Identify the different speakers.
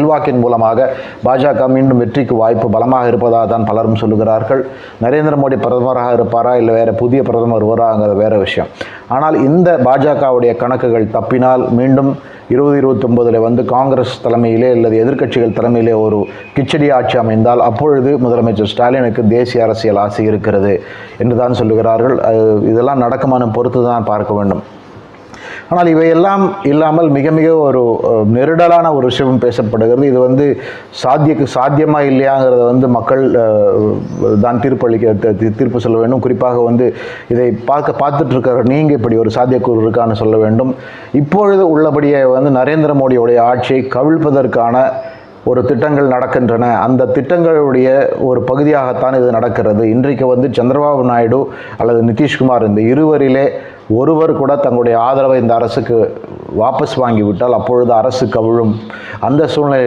Speaker 1: செல்வாக்கின் மூலமாக பாஜக மீண்டும் வெற்றிக்கு வாய்ப்பு பலமாக இருப்பதாக தான் பலரும் சொல்லுகிறார்கள். நரேந்திர மோடி பிரதமராக இருப்பாரா இல்லை வேற புதிய பிரதமர் வருவாங்கிறது வேற விஷயம். ஆனால் இந்த பாஜகவுடைய கணக்குகள் தப்பினால் மீண்டும் இருபது இருபத்தொம்பதில் வந்து காங்கிரஸ் தலைமையிலே அல்லது எதிர்க்கட்சிகள் தலைமையிலே ஒரு கிச்சடி ஆட்சி அமைந்தால் அப்பொழுது முதலமைச்சர் ஸ்டாலினுக்கு தேசிய அரசியல் ஆசை இருக்கிறது என்று தான் சொல்லுகிறார்கள் இதெல்லாம் நடக்குமானம் பொறுத்து தான் பார்க்க வேண்டும். ஆனால் இவையெல்லாம் இல்லாமல் மிக மிக ஒரு நெருடலான ஒரு விஷயம் பேசப்படுகிறது. இது வந்து சாத்தியக்கு சாத்தியமாக இல்லையாங்கிறத வந்து மக்கள் தான் தீர்ப்பளிக்க தி- தீர்ப்பு சொல்ல வேண்டும். குறிப்பாக வந்து இதை பார்க்க பார்த்துட்டு இருக்கிற நீங்கள் இப்படி ஒரு சாத்தியக்கூறு இருக்கான்னு சொல்ல வேண்டும். இப்பொழுது உள்ளபடியே வந்து நரேந்திர மோடியுடைய ஆட்சியை கவிழ்ப்பதற்கான ஒரு திட்டங்கள் நடக்கின்றன. அந்த திட்டங்களுடைய ஒரு பகுதியாகத்தான் இது நடக்கிறது. இன்றைக்கு வந்து சந்திரபாபு நாயுடு அல்லது நிதிஷ்குமார் இந்த இருவரிலே ஒருவர் கூட தங்களுடைய ஆதரவை இந்த அரசுக்கு வாபஸ் வாங்கிவிட்டால் அப்பொழுது அரசு கவிழும். அந்த சூழ்நிலை